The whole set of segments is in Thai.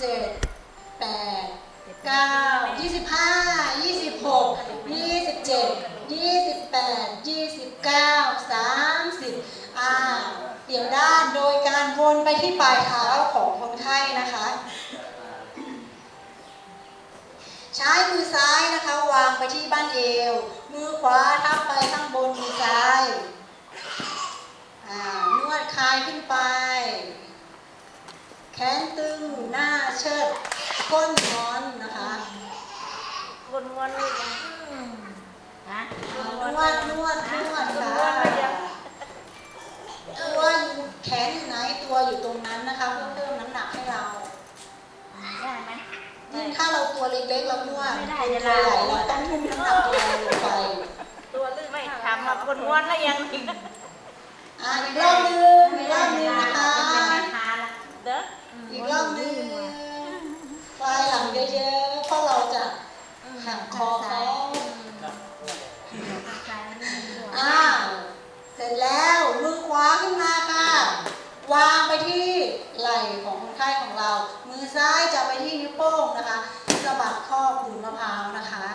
เจ็ดแปดเก้ายี่สิบห้ายี่สิบหกยี่สิบเจ็ดยี่สิบแปดยี่สิบเก้าสามสิบอ่าเปลี่ยนด้านโดยการวนไปที่ปลายเท้าของคนไข้นะคะ ใช้มือซ้ายนะคะ วางไปที่บ้านเอว มือขวาทับไปข้างบนมือซ้ายอ่านวดคลายขึ้นไป ขนตึง หน้าเชิด ก้นงอนนะคะวนวนนี่ยังฮะนวดนวดนวดค่ะตัวแขนอยู่ไหนตัวอยู่ตรงนั้นนะคะเพื่อเพิ่มน้ำหนักให้เรา ได้ไหมยิ่งถ้าเราตัวเล็กๆเรานวดไม่ได้ตัวจะใหลาญ่เราต้องทุ่มน้ำหนักตัวลงไปตัวลื่นไม่ทำมาวนวนแล้วยังอีกอะอีกรอบหนึงอีกรอบหนึงนะคะ เด้อ อีกรอบหนึงปลายหลังเยอะๆเพราะเราจะหักคอเขาอ้าวเสร็จแล้วมือขวาขึ้นมาค่ะ วางไปที่ไหล่ของคนไข้ของเรา มือซ้ายจะไปที่นิ้วโป้งนะคะสะบัดข้อขุนมะพร้าวนะคะ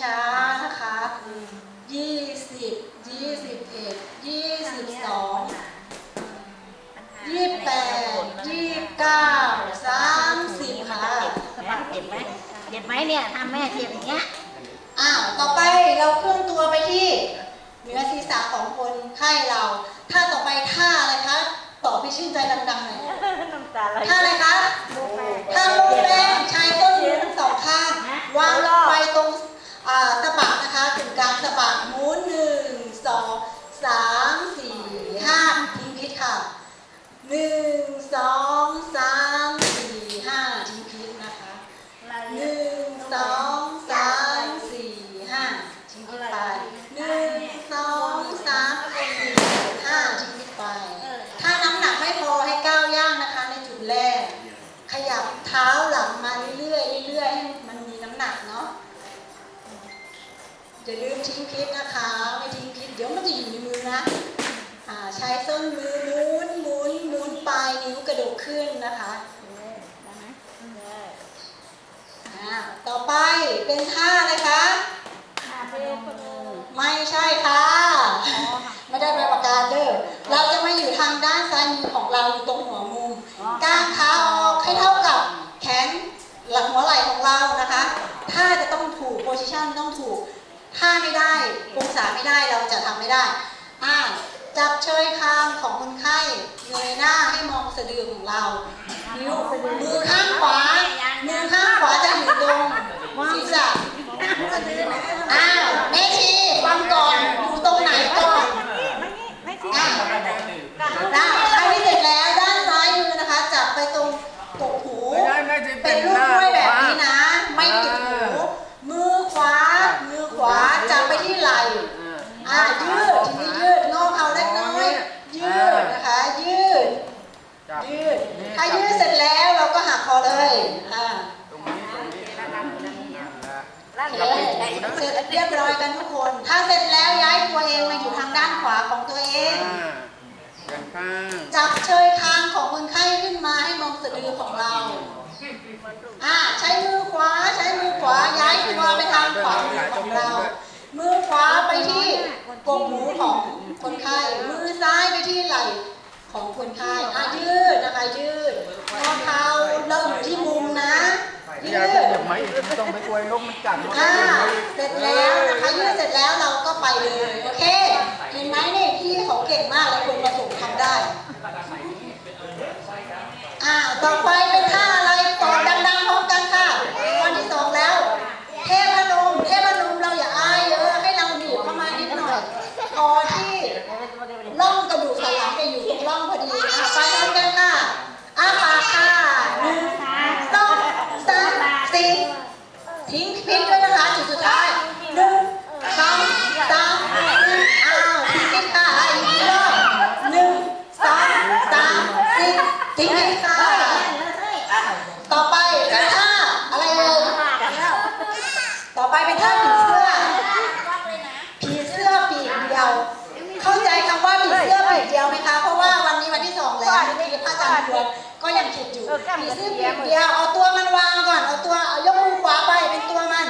ช้าๆนะคะยี่สิบยี่สิบเอ็ดยี่สิบสองยี่สิบแปดยี่สิบ เก้าสามสิบค่ะเจ็บไหมเจ็บไหมเนี่ยทำแม่เจ็บอย่างเงี้ยอ้าวต่อไปเราเคลื่อนตัวไปที่เหนือศีรษะของคนไข้เราท่าต่อไปท่าอะไรคะตอบพี่ชื่นใจดังๆหน่อยน้ำตาไหลท่าอะไรคะท่าโมแป้งใช้ต้นมือทั้งสองข้างวางลงไปตรงอ่าสะบักนะคะถึงกลางสะบักหมุนหนึ่งสองสามสี่ห้าทิ้งพิษค่ะ หนึ่งสองสามสี่ห้าทิ้งพิษนะคะหนึ่งสองสามสี่ห้าทิ้งพิษไปหนึ่งสองสามสี่ห้าทิ้งพิษไป ถ้าน้ำหนักไม่พอให้ก้าวย่างนะคะ ในจุดแรก ขยับเท้าหลังมาเรื่อยๆเรื่อยๆให้มันมีน้ำหนักเนาะอย่าลืมทิ้งพิษนะคะ ไม่ทิ้งพิษเดี๋ยวมันจะอยู่ในมือนะ อ่าใช้ส้นมือมุนหมุนหมุนปลาย นิ้วกระดูกขึ้นนะคะต่อไปเป็นท่าอะไรคะไม่ใช่ค่ะ ไม่ได้ไปประการเด้อเราจะมาอยู่ทางด้านซ้ายมือของเราอยู่ตรงหัวมุมก้างขาออกให้เท่ากับแขนหลังหัวไหล่ของเรานะคะถ้าจะต้องถูกโพซิชันต้องถูกถ้าไม่ได้องศาไม่ได้เราจะทำไม่ได้อ่า จับเชยคางของคนไข้เงยหน้าให้มองสะดือของเรานิ้วมือข้างขวามือข้างขวาจะอยู่ตรงศีรษะอ้าวแม่ชีฟังก่อนอยู่ตรงไหนก่อน ไม่ทิ้ง อะด้านใครที่เสร็จแล้วด้านซ้ายมือนะคะ จับไปตรงกกหู ไม่ได้ไม่ได้ เป็นรูปกล้วยแบบนี้นะ ไม่ติดหู มือขวา มือขวาจับไปที่ไหล่ อ่ายืดทีนี้ยืดงอเข่าเล็กน้อย ยืดนะคะ ยืด จับ ยืด ถ้ายืดเสร็จแล้วเราก็หักคอเลย อ่า ตรงนี้ตรงนี้นั่นแหละ ร่าง เสร็จเรียบร้อยกันทุกคน ถ้าเสร็จแล้วย้ายตัวเองมาอยู่ทางด้านขวาของตัว เองอ่าเดินข้าง จับเชยคางของคนไข้ขึ้นมาให้มองสะดือของเรา อ่าใช้มือขวาใช้มือขวาย้ายตัวไปทางขวามือของเรา มือขวาไปที่กกหูของคนไข้ มือซ้ายไปที่ไหล่ของคนไข้อะยืดนะคะยืดงอเท้าเราอยู่ที่มุมนะพี่ยืยาดจะเหยียบไหมไม่ต้องไปอวยนกมันกัดมันอ่าเหยียบไหมเสร็จแล้วนะคะยืดเสร็จแล้วเราก็ไปเลย อ่าต่อไปเป็นท่าอะไรตอบดังๆพร้อมกันค่ะวันที่สองแล้ว เทพนม เทพนมเราอย่าอายเยอะให้เราหนีบเข้ามานิดหน่อยพอที่ร่องกระดูกสันหลังจะอยู่ตรงร่องพอดีอะไปพร้อมกันค่ะอ้าปากค่ะหนึ่งสองสามสี่ทิ้งพิษด้วยนะคะจุดสุดท้ายหนึ่งสองสามสี่อ้าวทิ้งพิษค่ะอะอีกรอบหนึ่งสองสามสี่ทิ้งพิษค่ะ ผีเสื้อปีกเดียวเอาตัวมันวางก่อนเอาตัวเอายกมือขวาไปเป็นตัวมัน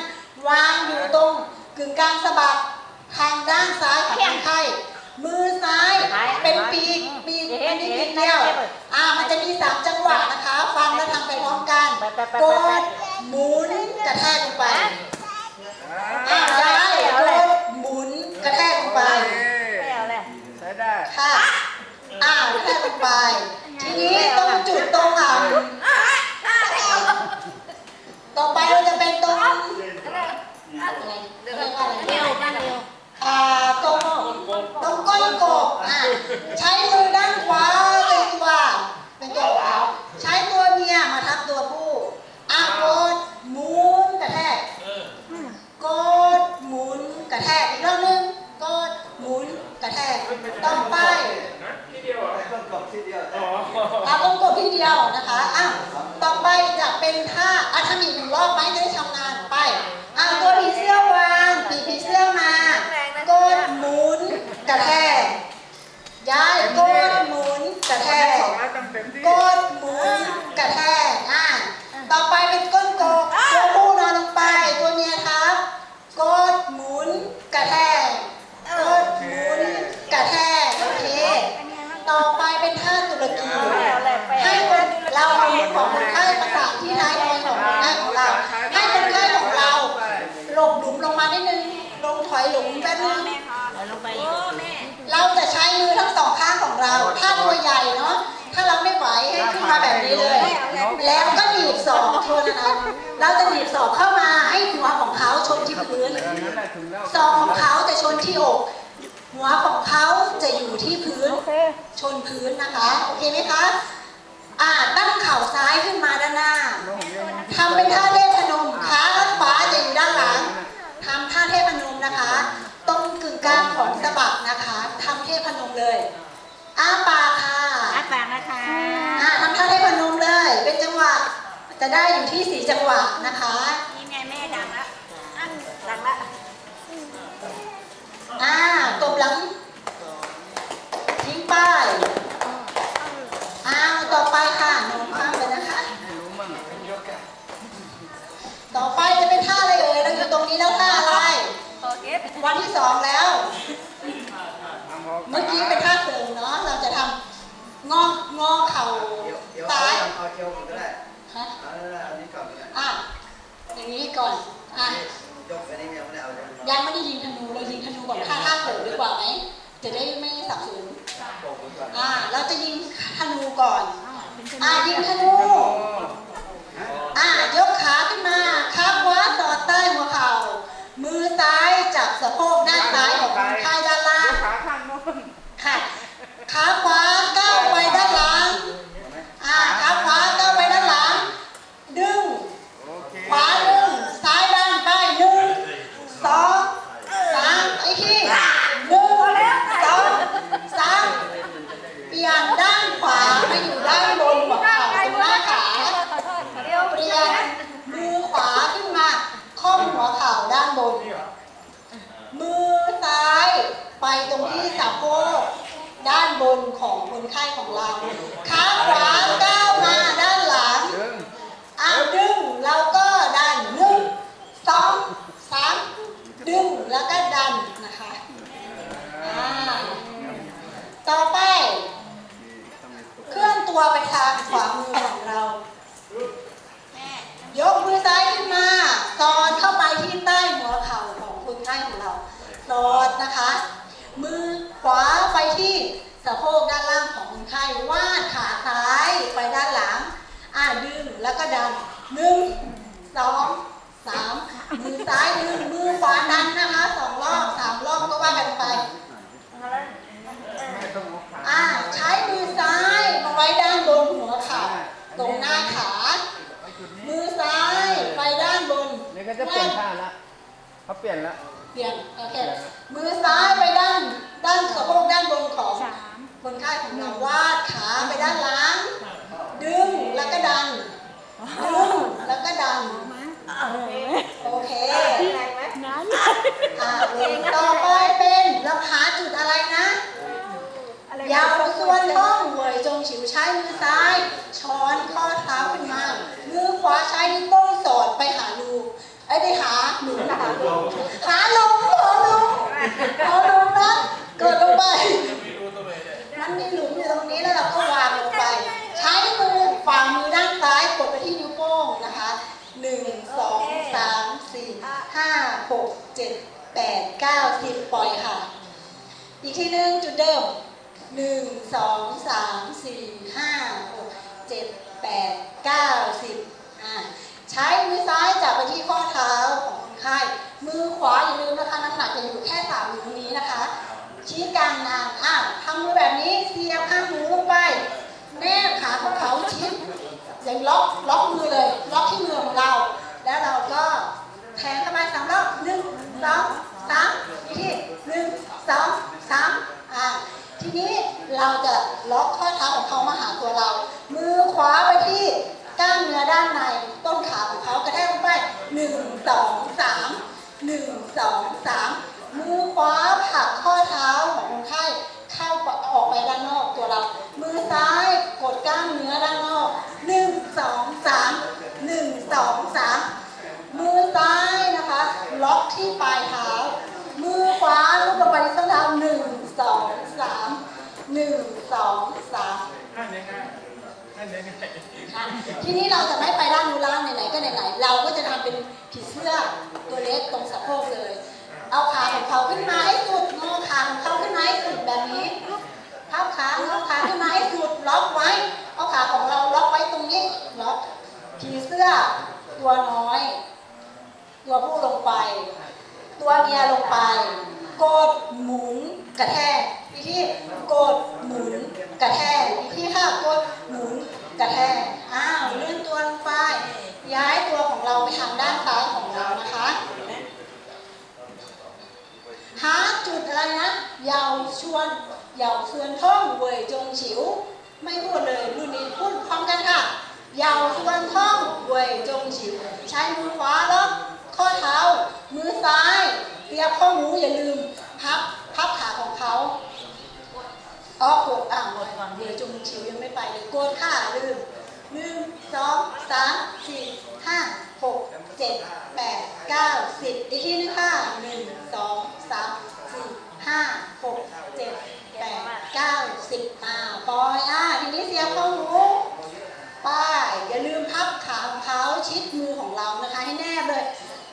วางอยู่ตรงกึ่งกลางสะบักทางด้านซ้ายของคนไข้มือซ้ายเป็นปีกปีกเป็นปีกเดียวอ่ามันจะมีสามจังหวะนะคะ ฟังแล้วทำไปพร้อมกันกดหมุนกระแทกลงไปอ่าย้ายกดหมุนกระแทกลงไปไม่เอาเลยใช้ได้ค่ะอ่ากระแทกลงไป ทีนี้ตรงจุดตรงอะต่อไปเราจะเป็นตรงอะไรเรียกว่าอะไร เร็วกันเร็ว อ่าตรง ตรงก้นกบอะใช้มือด้านขวาเป็นตัวเป็นตัวขวาใช้ตัวเมียมาทับตัวผู้อะกดหมุนกระแทกกดหมุนกระแทกอีกรอบนึงกดหมุนกระแทกต่อไปอะตรงกบที่เดียวนะคะอะต่อไปจะเป็นท่าอะทำอีกหนึ่งรอบไหมจะได้ชำนาญไปอะตัวผีเสื้อวางปีกผีเสื้อมา กดหมุนกระแทก ย้ายกดหมุนกระแทก สองร้อยเต็มที่ กดหมุนกระแทก อะ ต่อไปเป็นก้นกบตัวผู้นอนลงไป ตัวเมียครับ กดหมุนกระแทก กดหมุนกระแทก โอเค ต่อไปเป็นท่าตุรกี ไม่เอาเลยไป ให้คนเราเอาของคนไข้ประสานที่ท้ายทอยของคนไข้ของเรา ให้คนไข้ของเรา หลบหลุมลงมานิดนึง ลงถอยหลุมแป๊บนึง เอาลงไป เราจะใช้มือทั้งสองข้างของเรา ถ้าตัวใหญ่เนาะ ถ้าเราไม่ไหวให้ขึ้นมาแบบนี้เลย แล้วก็หนีบศอก โทษนะคะ เราจะหนีบศอกเข้ามาให้หัวของเขาชนที่พื้นเออนั่นแหละถึงแล้วศอกของเขาจะชนที่อก หัวของเขาจะอยู่ที่พื้นโอเคชนพื้นนะคะ โอเคไหมคะอ่าตั้งเข่าซ้ายขึ้นมาด้านหน้าแล้วผมยังทำเป็นท่าเทพนมขาข้างขวาจะอยู่ด้านหลังทำท่าเทพนมนะคะ ตรงกึ่งกลางของสะบักนะคะทำเทพนมเลยอ้าปากค่ะอาปากนะคะอ่าทำท่าเทพนมเลย เป็นจังหวะ จะได้อยู่ที่สี่จังหวะนะคะนี่ไงแม่ดังละอันดังละอ่าตบหลังทิ้งป้ายอ้าวต่อไปค่ะโน้มข้ามเลยนะคะไม่รู้มั่งต่อไปจะเป็นท่าอะไรเอ่ยเราอยู่ตรงนี้แล้วท่าอะไรโอเควันที่สองแล้วทำพอเมื่อกี้เป็นท่าเสริมเนาะเราจะทำงองงอเข่าเดี๋ยวเดี๋ยวซ้าย ฮะเอาอันนี้ก่อนก็ได้อะอย่างนี้ก่อนอะยกอันนี้ยังไม่ได้เอาเลยยังไม่ได้ยิงธนูเรายิงธนูก่อนท่าท่าเสริมดีกว่าไหมจะได้ไม่สับสนโบกไว้ก่อนอะเราจะยิงธนูก่อนอะยิงธนูโอ้อะยกขาขึ้นมาขาขวาสอดใต้หัวเข่ามือซ้ายจับสะโพกด้านซ้ายของคนไข้ด้านล่างขาข้างโน้นค่ะขาขวาก้าวไปด้านหลัง อ่า ขาขวาก้าวไปด้านหลัง ดึง โอเค ขวาดึง ซ้ายดันไปหนึ่งสองสามไอ้ที่หนึ่งสองสามเปลี่ยนด้านขวามาอยู่ด้านบนหัวเข่าตรงหน้าขา ขอโทษขอเร็ว เปลี่ยนมือขวาขึ้นมาค่อมหัวเข่าด้านบน มือซ้ายไปตรงที่สะโพกด้านบนของคนไข้ของเรา ขาขวาก้าวมาด้านหลัง ดึง อ้าวดึงแล้วก็ดันหนึ่งสองสามดึงแล้วก็ดันนะคะอ่าต่อไป เคลื่อนตัวไปทางขวามือของเรา ยกมือซ้ายขึ้นมาสอดเข้าไปที่ใต้หัวเข่าของคนไข้ของเราสอ ดนะคะ มือขวาไปที่สะโพกด้านล่างของคนไข้วาดขาซ้ายไปด้านหลัง อ่าดึงแล้วก็ดันหนึ่งสองสามมือซ้ายดึงมือขวาดันนะคะสองรอบสามรอบก็ว่ากันไปไม่ต้องเอาขาอ่าใช้มือซ้ายมาไว้ด้านบนหัวเข่าตรงหน้าขา มือซ้ายไปด้านบนนี่ก็จะเปลี่ยนท่าละเขาเปลี่ยนและ เปลี่ยนโอเคมือซ้ายไปด้าน ด้านสะโพกด้านบนของสามคนไข้ของเราวาดขาไปด้านหลัง ดึงแล้วก็ดัน ดึงแล้วก็ดันโอเค น้ำ อ่าเองต่อไปเป็นเราหาจุดอะไรนะ อะไร ยาวส่วนท้องหวยจงฉิวใช้มือซ้าย ช้อนข้อเท้าขึ้น ขาลงหัวลงหัวลงนะกดลงไป มันมีหลุมอยู่ตรงนี้แล้วเราก็วางลงไป ใช้มือฝ่ามือด้านซ้ายกดไปที่นิ้วโป้งนะคะหนึ่งสองสามสี่ หกเจ็ดแปดเก้าสิบปล่อยค่ะ อีกที่หนึ่งจุดเดิมหนึ่งสองสามสี่ห้าหกเจ็ดแปดเก้าสิบอ่าใช้มือซ้ายจับไปที่ข้อเท้าของคนไข้ มือขวาอย่าลืมนะคะน้ำหนักจะอยู่แค่สามนิ้วนี้นะคะ ชี้กลางนางอ้าวทำมือแบบนี้เสียบข้างหูลงไป แนบขาของเขาชิดอย่างล็อกล็อกมือเลย ล็อกที่มือของเรา แล้วเราก็ แทงสบายสามรอบหนึ่งสองสามอีกทีหนึ่งสองสามอ่าทีนี้เราจะล็อกข้อเท้าของเขามาหาตัวเรา มือขวาไปที่กล้ามเนื้อด้านในต้นขาของเขากระแทกลงไปหนึ่งสองสามหนึ่งสองสามมือขวาผลักข้อเท้าของคนไข้เข้าออกไปด้านนอกตัวเรา มือซ้ายกดกล้ามเนื้อด้านนอกหนึ่งสองสามหนึ่งสองสามมือซ้ายนะคะ ล็อกที่ปลายเท้า มือขวาลุกลงไปที่ส้นเท้าหนึ่งสองสามห นึ่งสองสามอันนี้ง่ายอันนี้ง่ายอะทีนี้เราจะไม่ไปด้านนู้นล่างไหนๆก็ไหนๆเราก็จะทำเป็นผีเสื้อตัวเล็กตรงสะโพกเลย เอาขาของเขาขึ้นมาให้สุดงอขาของเขาขึ้นมาให้สุดแบบนี้เท้าขางอขาขึ้นมาให้สุดล็อกไว้ เอาขาของเราล็อกไว้ตรงนี้ล็อกผีเสื้อตัวน้อย ตัวผู้ลงไป ตัวเมียลงไป กดหมุนกระแทกอีกที่กดหมุนกระแทกอีกที่ค่ะกดหมุนกระแทกอ้าวเลื่อนตัวลงไป ย้ายตัวของเราไปทางด้านซ้ายของเรานะคะ หาจุดอะไรนะเยาวชวน เยาวชวนท่องเวยจงฉิว ไม่พูดเลยรุ่นนี้พูดพร้อมกันค่ะเยาวชวนท่องเวยจงฉิว ใช้มือขวาล็อกข้อเท้า มือซ้ายเตียบข้อหูอย่าลืม พับพับขาของเขาอ๋อกดอ่างกดก่อนเวยจงฉิวยังไม่ไปเลยกดค่ะลืมหนึ่งสองสามสี่ห้าหกเจ็ดแปดเก้าสิบอีกทีนึงค่ะหนึ่งสองสามสี่ห้าหกเจ็ด เก้าสิบอ่าปอยอ่าทีนี้เสียบข้อหูป้ายอย่าลืมพับขาของเขาชิดมือของเรานะคะให้แนบเลย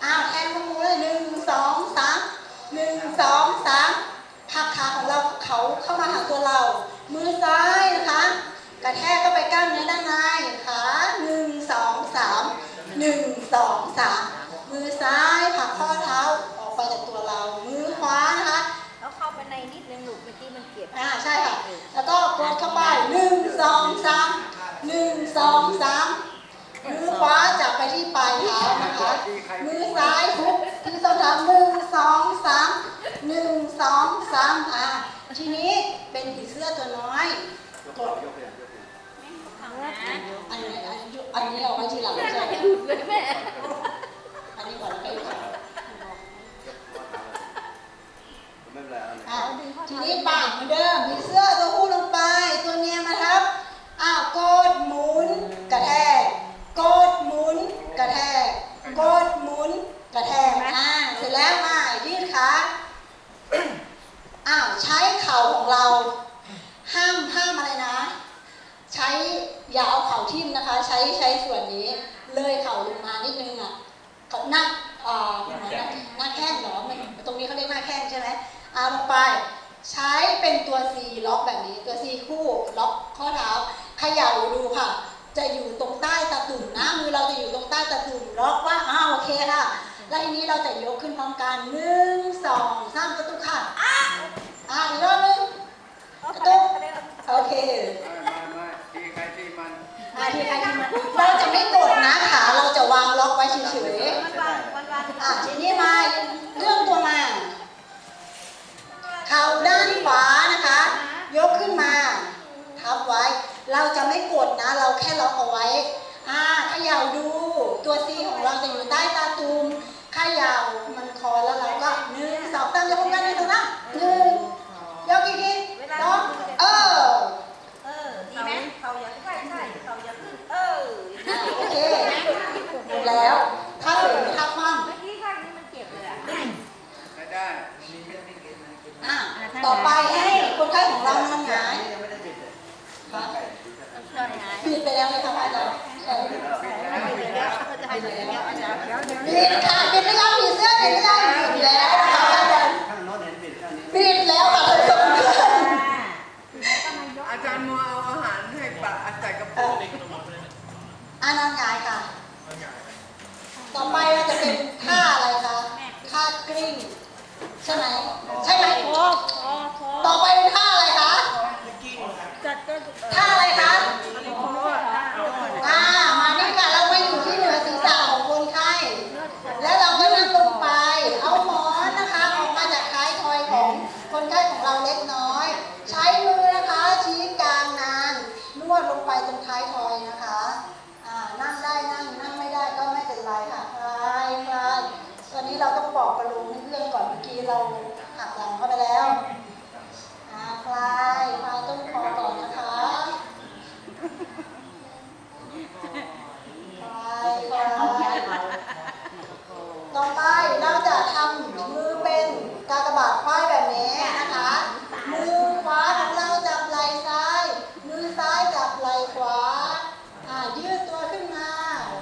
อ้าวแทงข้อมือเลยหนึ่งสองสามหนึ่งสองสามพับขาของเราเขาเข้ามาหาตัวเรา มือซ้ายนะคะกระแทกเข้าไปกล้ามเนื้อด้านในขาหนึ่งสองสามหนึ่งสองสามมือซ้ายผักข้อเท้าอ อกี้มันเก็บอ่าใช่ค่ะ แล้วก็กดเข้าไปหนึ่งสองสามหนึ่งสองสามมือขวาจับไปที่ปลายเท้านะคะ มือซ้ายทุบที่ส้นเท้าหนึ่งสองสามหนึ่งสองสามอ่าทีนี้เป็นผีเสื้อตัวน้อยกดทำนะอันนี้อันนี้อันนี้เอาไว้ทีหลังใช่ไหมเลยแม่อันนี้ก่อนแล้วก็อีก ทีนี้ปากเหมือนเดิมผีเสื้อตัวผู้ลงไป ตัวเมียมาทับ อ้าวกดหมุนกระแทกกดหมุนกระแทกกดหมุนกระแทกอ่าเสร็จแล้วมายืดขาอ้าวใช้เข่าของเรา ห้ามห้ามอะไรนะ ใช้อย่าเอาเข่าทิ่มนะคะ ใช้ใช้ส่วนนี้ เลยเข่าลงมานิดนึงอะกับหน้าอ่าเหมือนหน้าหน้าแข้งเหรอมันตรงนี้เขาเรียกหน้าแข้งใช่ไหมเอาลงไป ใช้เป็นตัว C ล็อกแบบนี้ตัว C คู่ล็อกข้อเท้าเขย่าดูค่ะ จะอยู่ตรงใต้ตะตุ่มนะมือเราจะอยู่ตรงใต้ตะตุ่มล็อกว่าอ้าวโอเคค่ะ แล้วทีนี้เราจะยกขึ้นพร้อมกันหนึ่งสองสามกระตุกค่ะอ่าอีกรอบหนึงกระตุกโอเคไม่ไม่ไม่ทีใครทีมันอ่าทีใครทีมันเราจะไม่กดนะขาเราจะวางล็อกไว้เฉยมันวางมันวางๆอ่าทีนี้มาเลื่อนตัวมา เข่าด้านขวานะคะ ยกขึ้นมาทับไว้ เราจะไม่กดนะ เราแค่ล็อกเอาไว้อ่าขย่าดู ตัวซีของเราจะอยู่ใต้ตาตูมขย่ามันคอแล้วเราก็หนึ่งสองสามยกขึ้นกันหนึ่งสองสามหนึ่งยกอีกทีสองเออ เออดีไหมเขาอยากใช่ใช่เขาอยากขึ้นเออ อ่าโอเคหมดแล้ว ถ้าถึงถ้าคว่ำ เมื่อกี้ข้างนี้มันเก็บเลยอะ ปิดค่ะปิดหรือยังผีเสื้อปิดหรือยังปิดแล้วนะคะอาจารย์ข้างโน้นเห็นปิดข้างนี้ปิดแล้วค่ะทั้งสองท่านอาจารย์มัวเอาอาหารให้ปลาใส่กระปุกอ่านอนหงายค่ะ ต่อไปเราจะเป็นท่าอะไรคะท่ากลิ้งใช่ไหมใช่ไหมพอพอพอต่อไปเป็นท่าอะไรคะจัดก็ท่าอะไรคะ พอ อ่า มานี่ค่ะ เราไปอยู่ที่เหนือศีรษะของคนไข้ แล้วเราก็นั่งลงไป เอาหมอนนะคะออกมาจากท้ายทอยของคนไข้ของเราเล็กน้อย ใช้มือนะคะ ชี้กลางนานนวดลงไปตรงท้ายทอยนะคะ อ่า นั่งได้นั่ง นั่งไม่ ได้